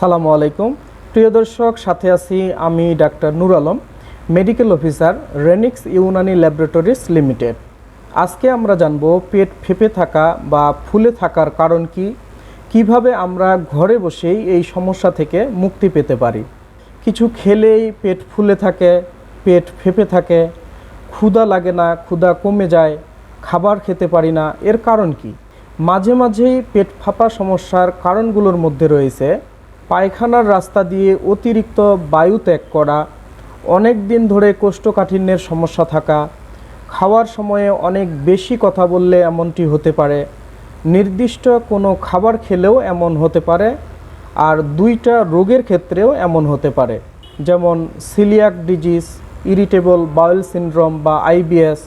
সালামু আলাইকুম। প্রিয় দর্শক, সাথে আছি আমি doctor Noor Alam, medical officer Renix Unani laboratories limited. আজকে আমরা জানব পেট ফেপে থাকা বা ফুলে থাকার কারণ কি, কীভাবে আমরা ঘরে বসেই এই সমস্যা থেকে মুক্তি পেতে পারি। কিছু খেলেই পেট ফুলে থাকে, পেট ফেপে থাকে, ক্ষুধা লাগে না, ক্ষুধা কমে যায়, খাবার খেতে পারি না, এর কারণ কি? মাঝে মাঝেই পেট ফাঁপা সমস্যার কারণগুলোর মধ্যে রয়েছে পায়খানার রাস্তা দিয়ে অতিরিক্ত বায়ু ত্যাগ করা, অনেক দিন ধরে কোষ্ঠকাঠিন্যের সমস্যা থাকা, খাওয়ার সময়ে অনেক বেশি কথা বললে এমনটি হতে পারে, নির্দিষ্ট কোনো খাবার খেলেও এমন হতে পারে, আর দুইটা রোগের ক্ষেত্রেও এমন হতে পারে, যেমন celiac disease, irritable bowel syndrome বা আইবিএস,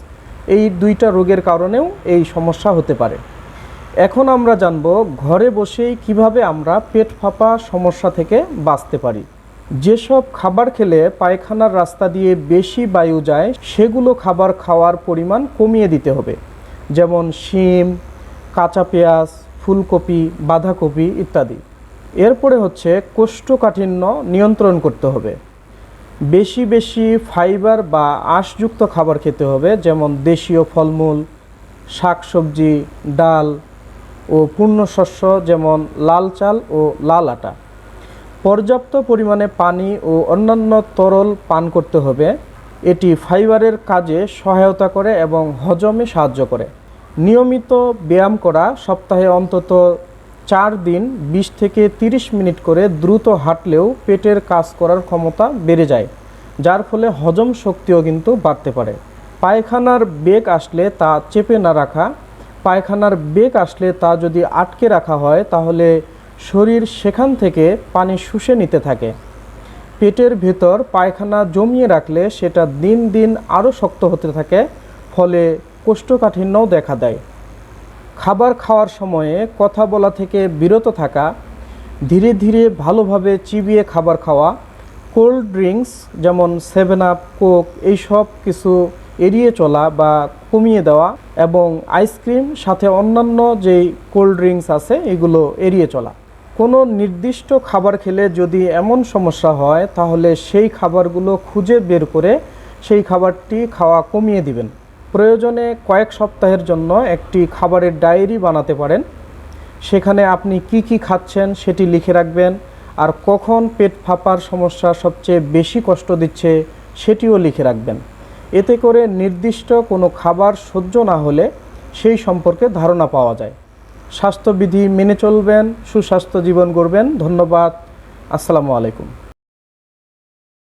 এই দুইটা রোগের কারণেও এই সমস্যা হতে পারে। এখন আমরা জানব ঘরে বসেই কীভাবে আমরা পেট ফাঁপা সমস্যা থেকে বাঁচতে পারি। যেসব খাবার খেলে পায়খানার রাস্তা দিয়ে বেশি বায়ু যায়, সেগুলো খাবার খাওয়ার পরিমাণ কমিয়ে দিতে হবে। যেমন শিম, কাঁচা পেঁয়াজ, ফুলকপি, বাঁধাকপি ইত্যাদি। এরপরে হচ্ছে কোষ্ঠকাঠিন্য নিয়ন্ত্রণ করতে হবে। বেশি বেশি ফাইবার বা আঁশযুক্ত খাবার খেতে হবে, যেমন দেশীয় ফলমূল, শাকসবজি, ডাল ও পূর্ণশস্য যেমন লাল চাল ও লাল আটা। পর্যাপ্ত পরিমাণে পানি ও অন্যান্য তরল পান করতে হবে। এটি ফাইবারের কাজে সহায়তা করে এবং হজমে সাহায্য করে। নিয়মিত ব্যায়াম করা সপ্তাহে অন্তত চার দিন বিশ থেকে তিরিশ মিনিট করে দ্রুত হাঁটলেও পেটের কাজ করার ক্ষমতা বেড়ে যায়, যার ফলে হজম শক্তিও কিন্তু বাড়তে পারে। পায়খানার বেগ আসলে তা চেপে না রাখা পায়খানার বেগ আসলে তা যদি আটকে রাখা হয়, তাহলে শরীর সেখান থেকে পানি শুষে নিতে থাকে। পেটের ভেতর পায়খানা জমিয়ে রাখলে সেটা দিন দিন আরও শক্ত হতে থাকে, ফলে কোষ্ঠকাঠিন্যও দেখা দেয়। খাবার খাওয়ার সময়ে কথা বলা থেকে বিরত থাকা, ধীরে ধীরে ভালোভাবে চিবিয়ে খাবার খাওয়া, কোল্ড ড্রিঙ্কস যেমন সেভেন আপ, কোক, এইসব কিছু এড়িয়ে চলা বা কমিয়ে দেওয়া এবং আইসক্রিম সাথে অন্যান্য যেই কোল্ড ড্রিঙ্কস আছে, এগুলো এড়িয়ে চলা। কোনো নির্দিষ্ট খাবার খেলে যদি এমন সমস্যা হয়, তাহলে সেই খাবারগুলো খুঁজে বের করে সেই খাবারটি খাওয়া কমিয়ে দিবেন। প্রয়োজনে কয়েক সপ্তাহের জন্য একটি খাবারের ডায়েরি বানাতে পারেন। সেখানে আপনি কি কি খাচ্ছেন সেটি লিখে রাখবেন। আর কখন পেট ফাঁপার সমস্যা সবচেয়ে বেশি কষ্ট দিচ্ছে সেটিও লিখে রাখবেন। এতে করে নির্দিষ্ট কোনো খাবার সহ্য না হলে সেই সম্পর্কে ধারণা পাওয়া যায়। স্বাস্থ্যবিধি মেনে চলবেন, সুস্বাস্থ্য জীবন গড়বেন। ধন্যবাদ। আসসালামু আলাইকুম।